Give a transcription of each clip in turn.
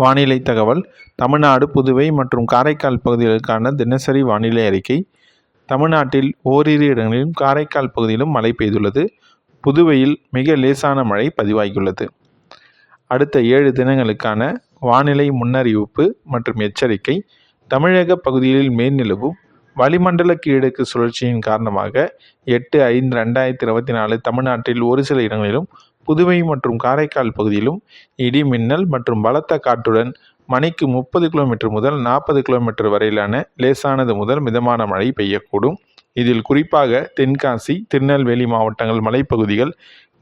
வானிலை தகவல். தமிழ்நாடு புதுவை மற்றும் காரைக்கால் பகுதிகளுக்கான தினசரி வானிலை அறிக்கை. தமிழ்நாட்டில் ஓரிரு இடங்களிலும் காரைக்கால் பகுதியிலும் மழை பெய்துள்ளது. புதுவையில் மிக லேசான மழை பதிவாகியுள்ளது. அடுத்த ஏழு தினங்களுக்கான வானிலை முன்னறிவிப்பு மற்றும் எச்சரிக்கை. தமிழக பகுதிகளில் மேல்நிலவும் வளிமண்டல கீழக்கு சுழற்சியின் காரணமாக எட்டு ஐந்து ரெண்டாயிரத்தி இருபத்தி நாலு தமிழ்நாட்டில் ஒரு சில இடங்களிலும் புதுவை மற்றும் காரைக்கால் பகுதியிலும் இடி மின்னல் மற்றும் பலத்த காற்றுடன் மணிக்கு முப்பது கிலோமீட்டர் முதல் நாற்பது கிலோமீட்டர் வரையிலான லேசானது முதல் மிதமான மழை பெய்யக்கூடும். இதில் குறிப்பாக தென்காசி திருநெல்வேலி மாவட்டங்கள் மலைப்பகுதிகள்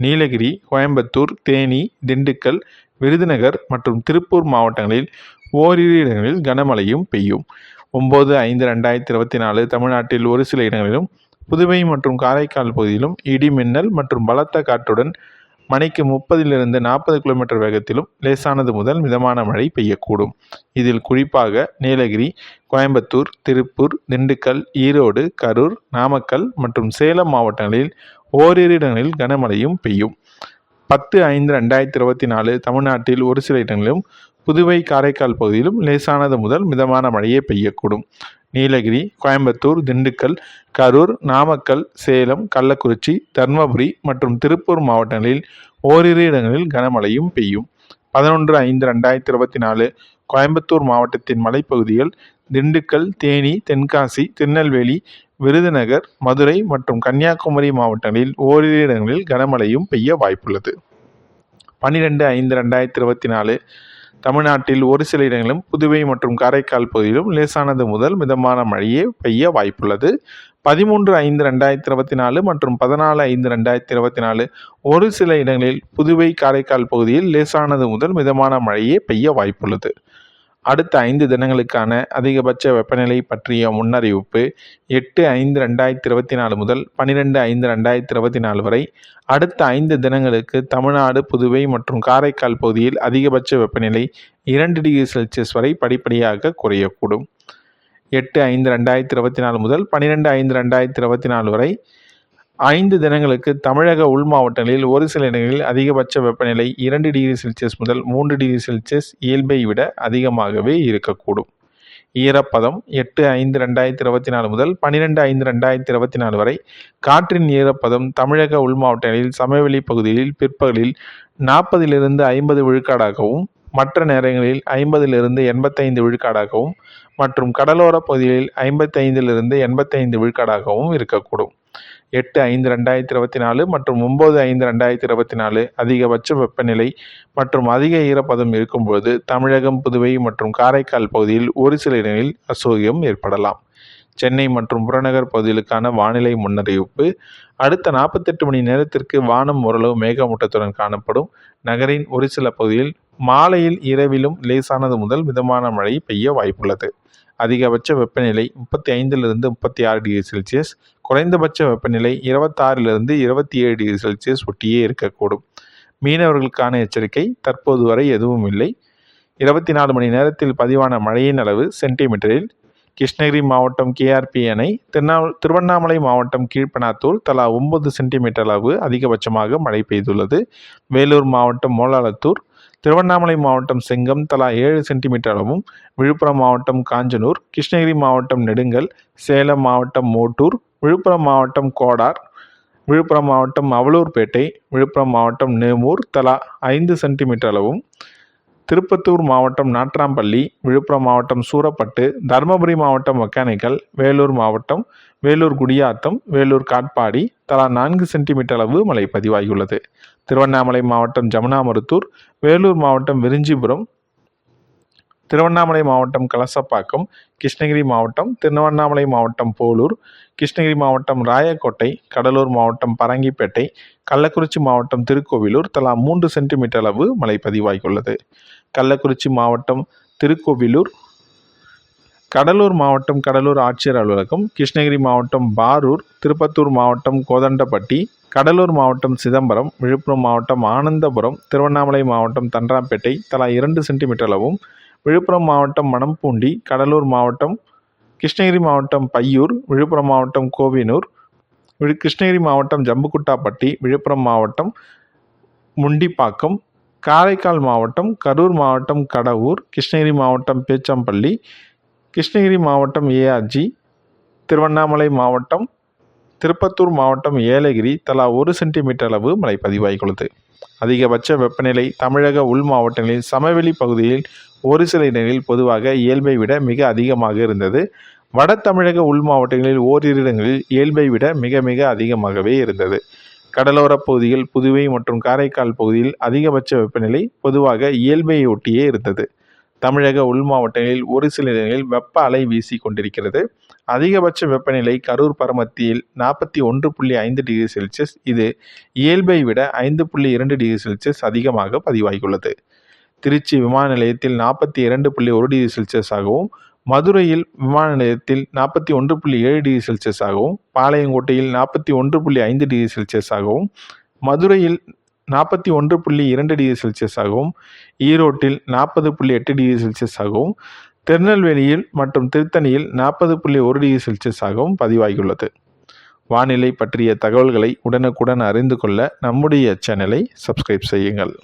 நீலகிரி கோயம்புத்தூர் தேனி திண்டுக்கல் விருதுநகர் மற்றும் திருப்பூர் மாவட்டங்களில் ஓரிரு இடங்களில் கனமழையும் பெய்யும். ஒம்பது ஐந்து ரெண்டாயிரத்தி இருபத்தி நாலு தமிழ்நாட்டில் ஒரு சில இடங்களிலும் புதுவை மற்றும் காரைக்கால் பகுதியிலும் இடி மின்னல் மற்றும் பலத்த காற்றுடன் மணிக்கு முப்பதிலிருந்து நாற்பது கிலோமீட்டர் வேகத்திலும் லேசானது முதல் மிதமான மழை பெய்யக்கூடும். இதில் குறிப்பாக நீலகிரி கோயம்புத்தூர் திருப்பூர் திண்டுக்கல் ஈரோடு கரூர் நாமக்கல் மற்றும் சேலம் மாவட்டங்களில் ஓரிரு இடங்களில் கனமழையும் பெய்யும். பத்து ஐந்து ரெண்டாயிரத்தி இருபத்தி நாலு தமிழ்நாட்டில் ஒரு சில இடங்களிலும் புதுவை காரைக்கால் பகுதியிலும் லேசானது முதல் மிதமான மழையே பெய்யக்கூடும். நீலகிரி கோயம்புத்தூர் திண்டுக்கல் கரூர் நாமக்கல் சேலம் கள்ளக்குறிச்சி தர்மபுரி மற்றும் திருப்பூர் மாவட்டங்களில் ஓரிரு இடங்களில் கனமழையும் பெய்யும். பதினொன்று ஐந்து ரெண்டாயிரத்தி இருபத்தி நாலு கோயம்புத்தூர் மாவட்டத்தின் மலைப்பகுதிகள் திண்டுக்கல் தேனி தென்காசி திருநெல்வேலி விருதுநகர் மதுரை மற்றும் கன்னியாகுமரி மாவட்டங்களில் ஓரிரு இடங்களில் கனமழையும் பெய்ய வாய்ப்புள்ளது. பன்னிரெண்டு ஐந்து ரெண்டாயிரத்தி இருபத்தி நாலு தமிழ்நாட்டில் ஒரு சில இடங்களிலும் புதுவை மற்றும் காரைக்கால் பகுதியிலும் லேசானது முதல் மிதமான மழையே பெய்ய வாய்ப்புள்ளது. பதிமூன்று ஐந்து ரெண்டாயிரத்தி இருபத்தி நாலு மற்றும் பதினாலு ஐந்து ரெண்டாயிரத்தி இருபத்தி நாலு ஒரு சில இடங்களில் புதுவை காரைக்கால் பகுதியில் லேசானது முதல் மிதமான மழையே பெய்ய வாய்ப்புள்ளது. அடுத்த ஐந்து தினங்களுக்கான அதிகபட்ச வெப்பநிலை பற்றிய முன்னறிவிப்பு எட்டு ஐந்து ரெண்டாயிரத்தி இருபத்தி நாலு முதல் பன்னிரெண்டு ஐந்து ரெண்டாயிரத்தி இருபத்தி நாலு வரை. அடுத்த ஐந்து தினங்களுக்கு தமிழ்நாடு புதுவை மற்றும் காரைக்கால் பகுதியில் அதிகபட்ச வெப்பநிலை இரண்டு டிகிரி செல்சியஸ் வரை படிப்படியாக குறையக்கூடும். எட்டு ஐந்து ரெண்டாயிரத்தி இருபத்தி நாலு முதல் பன்னிரெண்டு ஐந்து ரெண்டாயிரத்தி இருபத்தி நாலு வரை ஐந்து தினங்களுக்கு தமிழக உள் மாவட்டங்களில் ஒரு சில இடங்களில் அதிகபட்ச வெப்பநிலை இரண்டு டிகிரி செல்சியஸ் முதல் மூன்று டிகிரி செல்சியஸ் இயல்பை விட அதிகமாகவே இருக்கக்கூடும். ஈரப்பதம் எட்டு ஐந்து ரெண்டாயிரத்தி இருபத்தி நாலு முதல் பன்னிரெண்டு ஐந்து ரெண்டாயிரத்தி இருபத்தி நாலு வரை காற்றின் ஈரப்பதம் தமிழக உள் மாவட்டங்களில் சமவெளி பகுதிகளில் பிற்பகலில் நாற்பதிலிருந்து ஐம்பது விழுக்காடாகவும் மற்ற நேரங்களில் ஐம்பதிலிருந்து எண்பத்தைந்து விழுக்காடாகவும் மற்றும் கடலோர பகுதிகளில் ஐம்பத்தைந்திலிருந்து எண்பத்தைந்து விழுக்காடாகவும் இருக்கக்கூடும். எட்டு ஐந்து ரெண்டாயிரத்தி இருபத்தி நாலு மற்றும் ஒம்பது ஐந்து ரெண்டாயிரத்தி இருபத்தி நாலு அதிகபட்ச வெப்பநிலை மற்றும் அதிக ஈரப்பதம் இருக்கும்போது தமிழகம் புதுவை மற்றும் காரைக்கால் பகுதியில் ஒரு சில இடங்களில் அசௌகரியம் ஏற்படலாம். சென்னை மற்றும் புறநகர் பகுதிகளுக்கான வானிலை முன்னறிவிப்பு. அடுத்த நாற்பத்தெட்டு மணி நேரத்திற்கு வானம் ஓரளவு மேகமூட்டத்துடன் காணப்படும். நகரின் ஒரு சில பகுதியில் மாலையில் இரவிலும் லேசானது முதல் மிதமான மழை பெய்ய வாய்ப்புள்ளது. அதிகபட்ச வெப்பநிலை முப்பத்தி ஐந்திலிருந்து முப்பத்தி ஆறு டிகிரி செல்சியஸ் குறைந்தபட்ச வெப்பநிலை இருபத்தாறிலிருந்து இருபத்தி ஏழு டிகிரி செல்சியஸ் ஒட்டியே இருக்கக்கூடும். மீனவர்களுக்கான எச்சரிக்கை தற்போது வரை எதுவும் இல்லை. இருபத்தி நாலு மணி நேரத்தில் பதிவான மழையின் அளவு சென்டிமீட்டரில் கிருஷ்ணகிரி மாவட்டம் கேஆர்பி அணை திருநா திருவண்ணாமலை மாவட்டம் கீழ்பனாத்தூர் தலா ஒன்பது சென்டிமீட்டர் அளவு அதிகபட்சமாக மழை பெய்துள்ளது. வேலூர் மாவட்டம் மோலாலத்தூர் திருவண்ணாமலை மாவட்டம் செங்கம் தலா ஏழு சென்டிமீட்டர் அளவும் விழுப்புரம் மாவட்டம் காஞ்சனூர் கிருஷ்ணகிரி மாவட்டம் நெடுங்கல் சேலம் மாவட்டம் மோட்டூர் விழுப்புரம் மாவட்டம் கோடார் விழுப்புரம் மாவட்டம் அவலூர்பேட்டை விழுப்புரம் மாவட்டம் நேமூர் தலா ஐந்து சென்டிமீட்டர் அளவும் திருப்பத்தூர் மாவட்டம் நாட்ராம்பள்ளி விழுப்புரம் மாவட்டம் சூரப்பட்டு தருமபுரி மாவட்டம் ஒகேனக்கல் வேலூர் மாவட்டம் வேலூர் குடியாத்தம் வேலூர் காட்பாடி தலா நான்கு சென்டிமீட்டர் அளவு மழை பதிவாகியுள்ளது. திருவண்ணாமலை மாவட்டம் ஜமுனாமருத்தூர் வேலூர் மாவட்டம் விரிஞ்சிபுரம் திருவண்ணாமலை மாவட்டம் கலசப்பாக்கம் கிருஷ்ணகிரி மாவட்டம் திருவண்ணாமலை மாவட்டம் போலூர் கிருஷ்ணகிரி மாவட்டம் ராயக்கோட்டை கடலூர் மாவட்டம் பரங்கிப்பேட்டை கள்ளக்குறிச்சி மாவட்டம் திருக்கோவிலூர் தலா மூன்று சென்டிமீட்டர் அளவு மழை பதிவாகியுள்ளது. கள்ளக்குறிச்சி மாவட்டம் திருக்கோவிலூர் கடலூர் மாவட்டம் கடலூர் ஆட்சியர் அலுவலகம் கிருஷ்ணகிரி மாவட்டம் பாரூர் திருப்பத்தூர் மாவட்டம் கோதண்டப்பட்டி கடலூர் மாவட்டம் சிதம்பரம் விழுப்புரம் மாவட்டம் ஆனந்தபுரம் திருவண்ணாமலை மாவட்டம் தன்றாம்பேட்டை தலா இரண்டு சென்டிமீட்டர் அளவும் விழுப்புரம் மாவட்டம் மணம்பூண்டி கடலூர் மாவட்டம் கிருஷ்ணகிரி மாவட்டம் பையூர் விழுப்புரம் மாவட்டம் கோவினூர் கிருஷ்ணகிரி மாவட்டம் ஜம்புகுட்டாப்பட்டி விழுப்புரம் மாவட்டம் முண்டிப்பாக்கம் காரைக்கால் மாவட்டம் கரூர் மாவட்டம் கடவூர் கிருஷ்ணகிரி மாவட்டம் பேச்சம்பள்ளி கிருஷ்ணகிரி மாவட்டம் ஏஆர்ஜி திருவண்ணாமலை மாவட்டம் திருப்பத்தூர் மாவட்டம் ஏலகிரி தலா ஒரு சென்டிமீட்டர் அளவு மழை பதிவாகியுள்ளது. அதிகபட்ச வெப்பநிலை தமிழக உள் மாவட்டங்களில் சமவெளி பகுதியில் ஒரு சில இடங்களில் பொதுவாக இயல்பை விட மிக அதிகமாக இருந்தது. வட தமிழக உள் மாவட்டங்களில் ஓரிரு இடங்களில் இயல்பை விட மிக மிக அதிகமாகவே இருந்தது. கடலோரப் பகுதிகள் புதுவை மற்றும் காரைக்கால் பகுதியில் அதிகபட்ச வெப்பநிலை பொதுவாக இயல்பை ஒட்டியே இருந்தது. தமிழக உள் மாவட்டங்களில் ஒரு சில இடங்களில் வெப்ப அலை வீசி கொண்டிருக்கிறது. அதிகபட்ச வெப்பநிலை கரூர் பரமத்தியில் நாற்பத்தி ஒன்று புள்ளி ஐந்து டிகிரி செல்சியஸ் இது இயல்பை விட ஐந்து புள்ளி இரண்டு டிகிரி செல்சியஸ் அதிகமாக பதிவாகியுள்ளது. திருச்சி விமான நிலையத்தில் நாற்பத்தி இரண்டு புள்ளி ஒரு டிகிரி செல்சியஸாகவும் மதுரையில் விமான நிலையத்தில் நாற்பத்தி ஒன்று புள்ளி ஏழு டிகிரி செல்சியஸாகவும் பாளையங்கோட்டையில் நாற்பத்தி ஒன்று புள்ளி ஐந்து டிகிரி செல்சியஸாகவும் மதுரையில் நாற்பத்தி ஒன்று புள்ளி இரண்டு டிகிரி செல்சியஸாகவும் ஈரோட்டில் நாற்பது புள்ளி எட்டு டிகிரி செல்சியஸாகவும் திருநெல்வேலியில் மற்றும் திருத்தணியில் நாற்பது புள்ளி ஒரு டிகிரி செல்சியஸாகவும் பதிவாகியுள்ளது. வானிலை பற்றிய தகவல்களை உடனுக்குடன் அறிந்து கொள்ள நம்முடைய சேனலை சப்ஸ்கிரைப் செய்யுங்கள்.